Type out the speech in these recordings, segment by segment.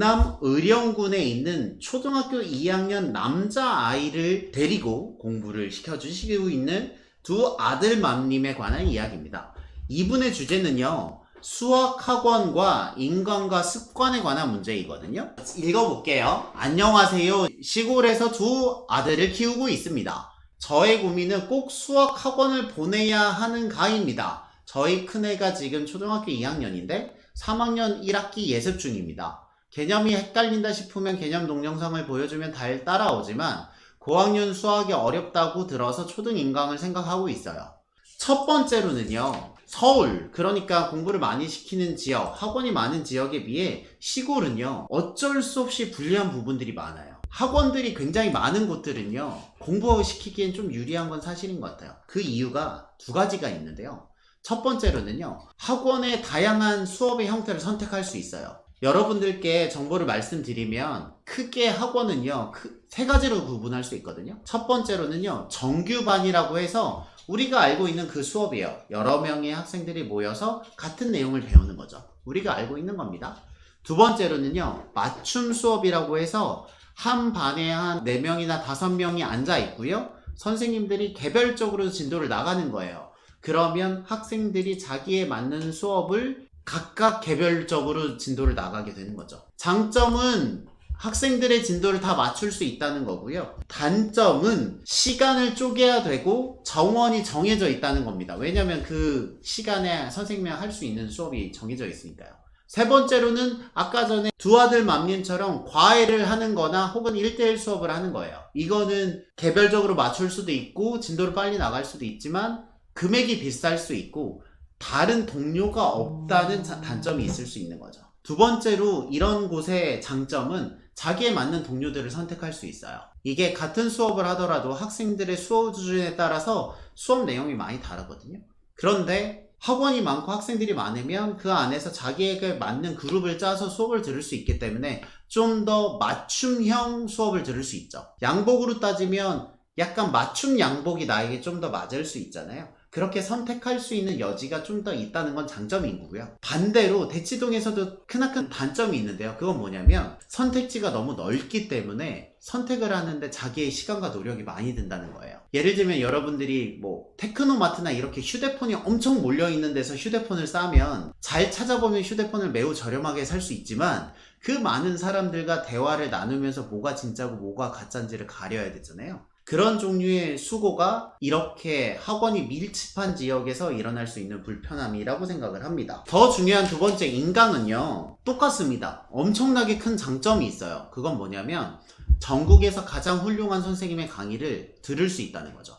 경남 의령군에 있는 초등학교 2학년 남자아이를 데리고 공부를 시켜주시고 있는 두 아들맘님에 관한 이야기입니다. 이분의 주제는요, 수학학원과 인간과 습관에 관한 문제이거든요. 읽어볼게요. 안녕하세요. 시골에서 두 아들을 키우고 있습니다. 저의 고민은 꼭 수학학원을 보내야 하는 가입니다. 저희 큰애가 지금 초등학교 2학년인데 3학년 1학기 예습 중입니다. 개념이 헷갈린다 싶으면 개념 동영상을 보여주면 잘 따라오지만 고학년 수학이 어렵다고 들어서 초등 인강을 생각하고 있어요. 첫 번째로는요. 서울, 그러니까 공부를 많이 시키는 지역, 학원이 많은 지역에 비해 시골은요. 어쩔 수 없이 불리한 부분들이 많아요. 학원들이 굉장히 많은 곳들은요. 공부 시키기엔 좀 유리한 건 사실인 것 같아요. 그 이유가 두 가지가 있는데요. 첫 번째로는요. 학원의 다양한 수업의 형태를 선택할 수 있어요. 여러분들께 정보를 말씀드리면 크게 학원은요 크- 세 가지로 구분할 수 있거든요. 첫 번째로는요 정규반이라고 해서 우리가 알고 있는 그 수업이에요. 여러 명의 학생들이 모여서 같은 내용을 배우는 거죠. 우리가 알고 있는 겁니다. 두 번째로는요 맞춤 수업이라고 해서 한 반에 한 4명이나 5명이 앉아 있고요. 선생님들이 개별적으로 진도를 나가는 거예요. 그러면 학생들이 자기에 맞는 수업을 각각 개별적으로 진도를 나가게 되는 거죠. 장점은 학생들의 진도를 다 맞출 수 있다는 거고요. 단점은 시간을 쪼개야 되고 정원이 정해져 있다는 겁니다. 왜냐면 그 시간에 선생님이 할 수 있는 수업이 정해져 있으니까요. 세 번째로는 아까 전에 두 아들 맘님처럼 과외를 하는 거나 혹은 1대1 수업을 하는 거예요. 이거는 개별적으로 맞출 수도 있고 진도를 빨리 나갈 수도 있지만 금액이 비쌀 수 있고 다른 동료가 없다는 자- 단점이 있을 수 있는 거죠. 두 번째로 이런 곳의 장점은 자기에 맞는 동료들을 선택할 수 있어요. 이게 같은 수업을 하더라도 학생들의 수업 수준에 따라서 수업 내용이 많이 다르거든요. 그런데 학원이 많고 학생들이 많으면 그 안에서 자기에게 맞는 그룹을 짜서 수업을 들을 수 있기 때문에 좀 더 맞춤형 수업을 들을 수 있죠. 양복으로 따지면 약간 맞춤 양복이 나에게 좀 더 맞을 수 있잖아요. 그렇게 선택할 수 있는 여지가 좀 더 있다는 건 장점인 거고요. 반대로 대치동에서도 크나큰 단점이 있는데요. 그건 뭐냐면 선택지가 너무 넓기 때문에 선택을 하는데 자기의 시간과 노력이 많이 든다는 거예요. 예를 들면 여러분들이 뭐 테크노마트나 이렇게 휴대폰이 엄청 몰려 있는 데서 휴대폰을 싸면 잘 찾아보면 휴대폰을 매우 저렴하게 살 수 있지만 그 많은 사람들과 대화를 나누면서 뭐가 진짜고 뭐가 가짜인지를 가려야 되잖아요. 그런 종류의 수고가 이렇게 학원이 밀집한 지역에서 일어날 수 있는 불편함이라고 생각을 합니다. 더 중요한 두 번째 인강은요, 똑같습니다. 엄청나게 큰 장점이 있어요. 그건 뭐냐면, 전국에서 가장 훌륭한 선생님의 강의를 들을 수 있다는 거죠.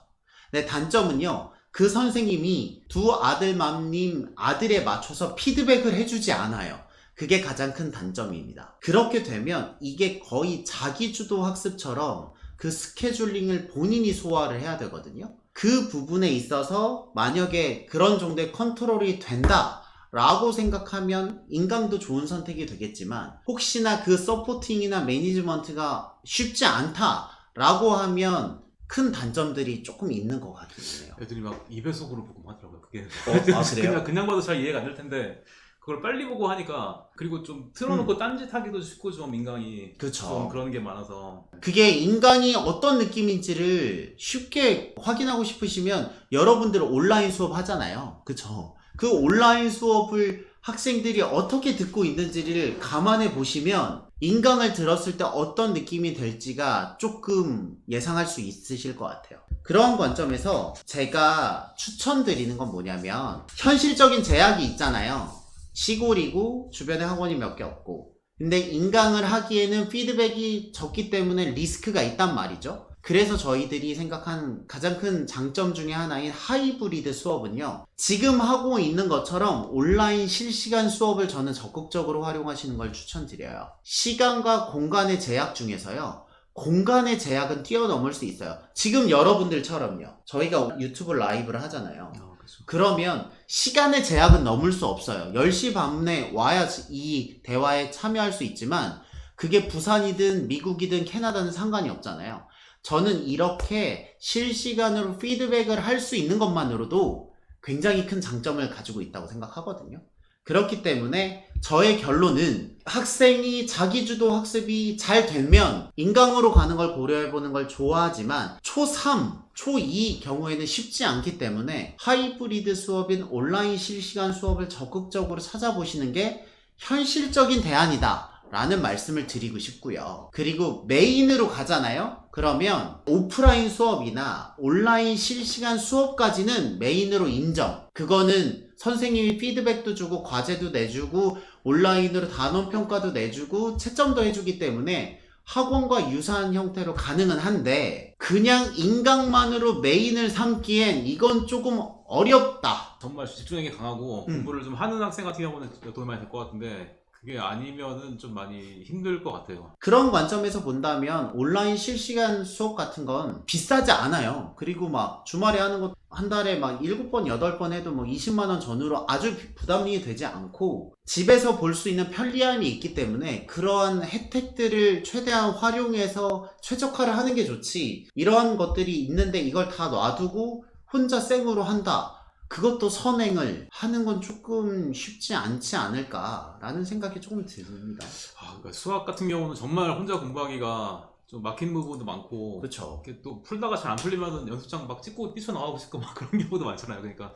네, 단점은요, 그 선생님이 두 아들맘님 아들에 맞춰서 피드백을 해주지 않아요. 그게 가장 큰 단점입니다. 그렇게 되면 이게 거의 자기주도 학습처럼 그 스케줄링을 본인이 소화를 해야 되거든요. 그 부분에 있어서 만약에 그런 정도의 컨트롤이 된다. 라고 생각하면 인강도 좋은 선택이 되겠지만 혹시나 그 서포팅이나 매니지먼트가 쉽지 않다 라고 하면 큰 단점들이 조금 있는 것 같긴 해요. 애들이 막 입에속으로 보고 하더라고요. 그게 어, 아, 그래요? 그냥 그냥 봐도 잘 이해가 안 될 텐데 그걸 빨리 보고 하니까 그리고 좀 틀어놓고 딴짓하기도 쉽고 좀 인강이 음. 그쵸. 좀 그런 게 많아서 그게 인간이 어떤 느낌인지를 쉽게 확인하고 싶으시면 여러분들 온라인 수업 하잖아요. 그쵸? 그 온라인 수업을 학생들이 어떻게 듣고 있는지를 감안해 보시면 인강을 들었을 때 어떤 느낌이 될지가 조금 예상할 수 있으실 것 같아요. 그런 관점에서 제가 추천드리는 건 뭐냐면 현실적인 제약이 있잖아요. 시골이고 주변에 학원이 몇 개 없고 근데 인강을 하기에는 피드백이 적기 때문에 리스크가 있단 말이죠. 그래서 저희들이 생각한 가장 큰 장점 중에 하나인 하이브리드 수업은요. 지금 하고 있는 것처럼 온라인 실시간 수업을 저는 적극적으로 활용하시는 걸 추천드려요. 시간과 공간의 제약 중에서요. 공간의 제약은 뛰어넘을 수 있어요. 지금 여러분들처럼요. 저희가 유튜브 라이브를 하잖아요. 아, 그렇죠. 그러면 시간의 제약은 넘을 수 없어요. 10시 반에 와야 이 대화에 참여할 수 있지만 그게 부산이든 미국이든 캐나다는 상관이 없잖아요. 저는 이렇게 실시간으로 피드백을 할 수 있는 것만으로도 굉장히 큰 장점을 가지고 있다고 생각하거든요. 그렇기 때문에 저의 결론은 학생이 자기주도 학습이 잘 되면 인강으로 가는 걸 고려해보는 걸 좋아하지만 초3, 초2 경우에는 쉽지 않기 때문에 하이브리드 수업인 온라인 실시간 수업을 적극적으로 찾아보시는 게 현실적인 대안이다. 라는 말씀을 드리고 싶고요. 그리고 메인으로 가잖아요? 그러면 오프라인 수업이나 온라인 실시간 수업까지는 메인으로 인정. 그거는 선생님이 피드백도 주고 과제도 내주고 온라인으로 단원 평가도 내주고 채점도 해주기 때문에 학원과 유사한 형태로 가능은 한데 그냥 인강만으로 메인을 삼기엔 이건 조금 어렵다. 정말 집중력이 강하고 음. 공부를 좀 하는 학생 같은 경우는 도움이 많이 될 것 같은데 그게 아니면은 좀 많이 힘들 것 같아요. 그런 관점에서 본다면 온라인 실시간 수업 같은 건 비싸지 않아요. 그리고 막 주말에 하는 것 한 달에 막 7번, 8번 해도 뭐 20만원 전후로 아주 부담이 되지 않고 집에서 볼 수 있는 편리함이 있기 때문에 그러한 혜택들을 최대한 활용해서 최적화를 하는 게 좋지. 이러한 것들이 있는데 이걸 다 놔두고 혼자 생으로 한다. 그것도 선행을 하는 건 조금 쉽지 않지 않을까라는 생각이 조금 듭니다. 아, 그러니까 수학 같은 경우는 정말 혼자 공부하기가 좀 막힌 부분도 많고 그렇죠. 이렇게 또 풀다가 잘 안 풀리면은 연습장 막 찍고 뛰쳐나가고 싶고 막 그런 경우도 많잖아요. 그러니까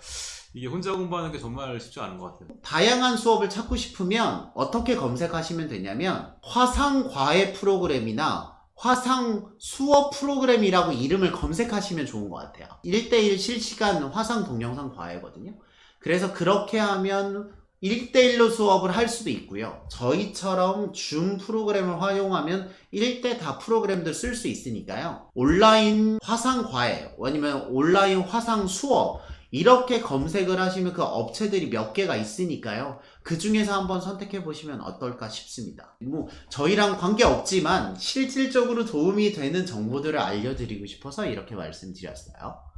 이게 혼자 공부하는 게 정말 쉽지 않은 것 같아요. 다양한 수업을 찾고 싶으면 어떻게 검색하시면 되냐면 화상과외 프로그램이나 화상 수업 프로그램이라고 이름을 검색하시면 좋은 것 같아요. 1대1 실시간 화상 동영상 과외거든요. 그래서 그렇게 하면 1대1로 수업을 할 수도 있고요. 저희처럼 줌 프로그램을 활용하면 1대 다 프로그램들 쓸 수 있으니까요. 온라인 화상 과외 아니면 온라인 화상 수업 이렇게 검색을 하시면 그 업체들이 몇 개가 있으니까요. 그 중에서 한번 선택해 보시면 어떨까 싶습니다. 뭐 저희랑 관계 없지만 실질적으로 도움이 되는 정보들을 알려드리고 싶어서 이렇게 말씀드렸어요.